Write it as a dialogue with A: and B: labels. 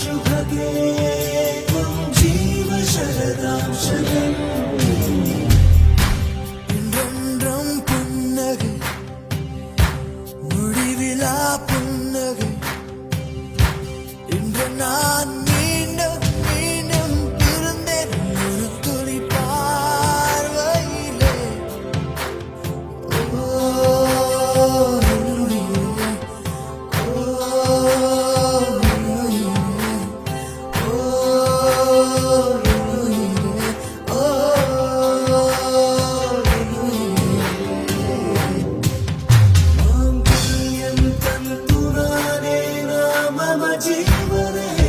A: शुभगे जीव शरदां शरम्
B: என்றென்றும் புன்னகை
A: जीवन है